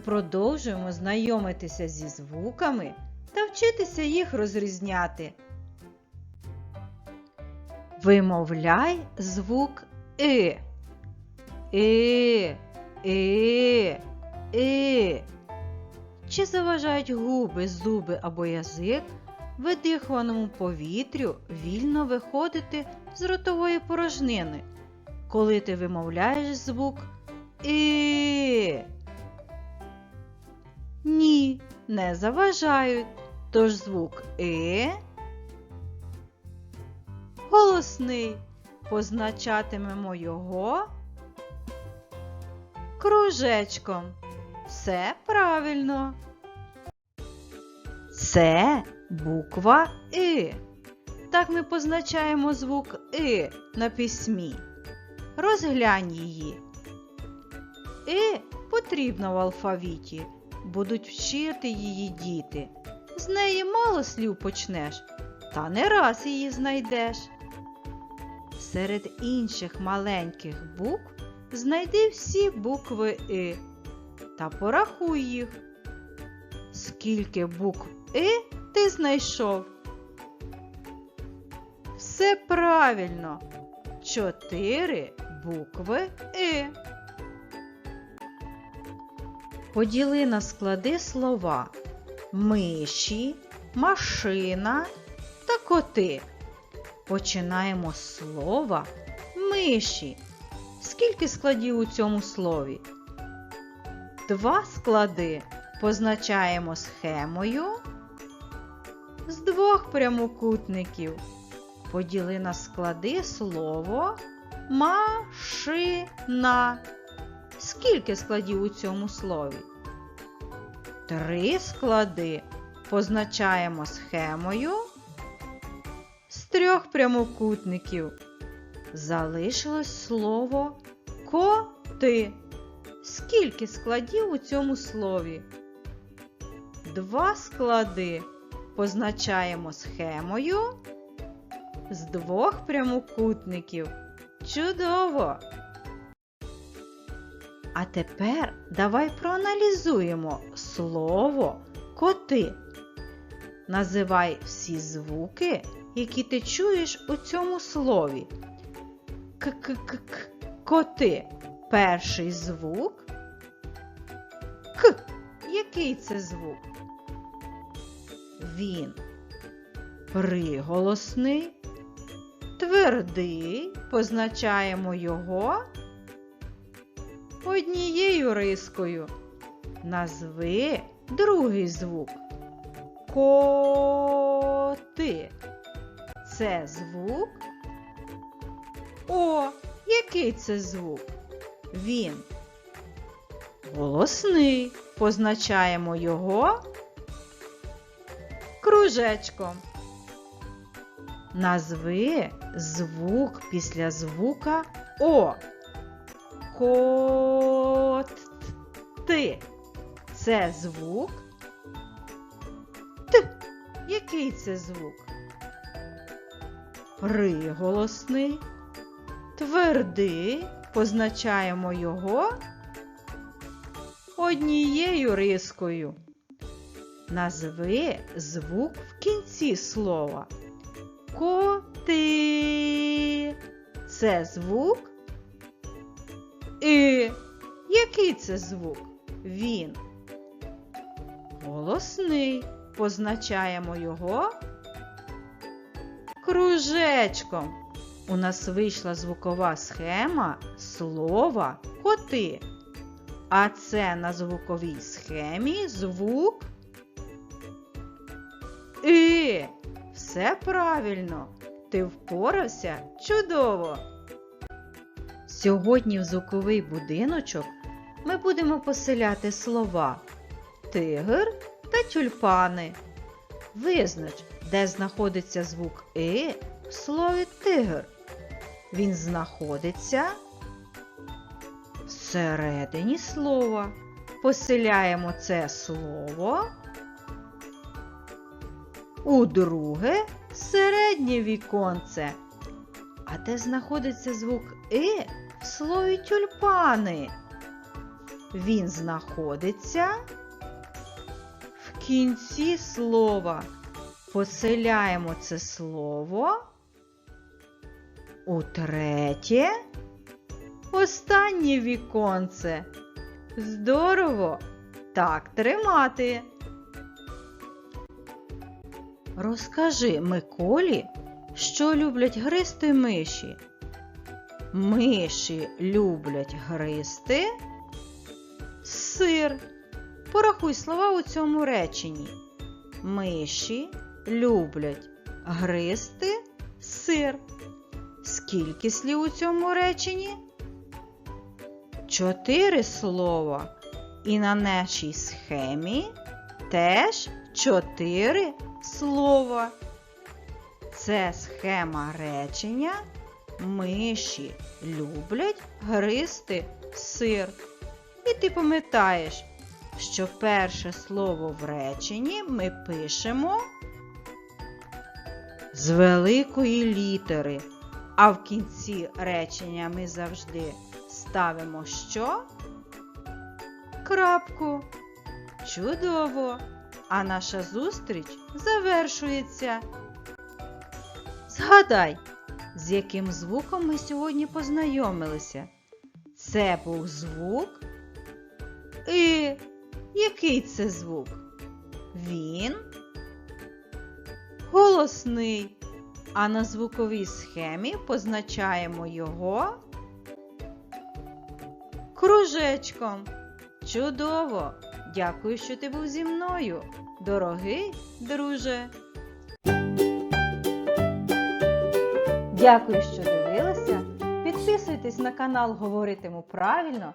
продовжуємо знайомитися зі звуками та вчитися їх розрізняти. Вимовляй звук И. И, И, И. Чи заважають губи, зуби або язик видихуваному повітрю вільно виходити з ротової порожнини, коли ти вимовляєш звук І? Не заважають. Тож звук И голосний. Позначатимемо його кружечком. Все правильно. Це буква И. Так ми позначаємо звук И на письмі. Розглянь її. И потрібна в алфавіті. Будуть вчити її діти. З неї мало слів почнеш, та не раз її знайдеш. Серед інших маленьких букв знайди всі букви И та порахуй їх. Скільки букв И ти знайшов? Все правильно. Чотири букви И. Поділи на склади слова миші, машина та коти. Починаємо з слова миші. Скільки складів у цьому слові? Два склади позначаємо схемою з двох прямокутників. Поділи на склади слово машина. Скільки складів у цьому слові? Три склади позначаємо схемою з трьох прямокутників. Залишилось слово коти. Скільки складів у цьому слові? Два склади позначаємо схемою з двох прямокутників. Чудово! А тепер давай проаналізуємо слово коти. Називай всі звуки, які ти чуєш у цьому слові. К-к-к-к. Коти. Перший звук. К. Який це звук? Він приголосний, твердий. Позначаємо його однією рискою. Назви другий звук. Коти. Це звук. О, який це звук? Він голосний. Позначаємо його кружечком. Назви звук після звука О. Кот-ти. Це звук. Т. Який це звук? Приголосний. Твердий. Позначаємо його однією рискою. Назви звук в кінці слова. Коти. Це звук. І. Який це звук? Він. Голосний. Позначаємо його кружечком. У нас вийшла звукова схема слова коти. А це на звуковій схемі звук І. Все правильно. Ти впорався чудово. Сьогодні в звуковий будиночок ми будемо поселяти слова тигр та тюльпани. Визнач, де знаходиться звук И в слові тигр. Він знаходиться всередині слова. Поселяємо це слово у друге середнє віконце. А де знаходиться звук И в слові тюльпани? Він знаходиться в кінці слова. Поселяємо це слово у третє, останнє віконце. Здорово! Так тримати. Розкажи Миколі, що люблять гристи миші. Миші люблять гристи. Порахуй слова у цьому реченні. Миші люблять гристи сир. Скільки слів у цьому реченні? Чотири слова. І на нашій схемі теж чотири слова. Це схема речення. Миші люблять гристи сир. І ти пам'ятаєш, що перше слово в реченні ми пишемо з великої літери, а в кінці речення ми завжди ставимо що? Крапку. Чудово! А наша зустріч завершується. Згадай, з яким звуком ми сьогодні познайомилися. Це був звук І. Який це звук? Він голосний. А на звуковій схемі позначаємо його кружечком. Чудово! Дякую, що ти був зі мною, дорогий друже. Дякую, що дивилися. Підписуйтесь на канал Говоритиму правильно,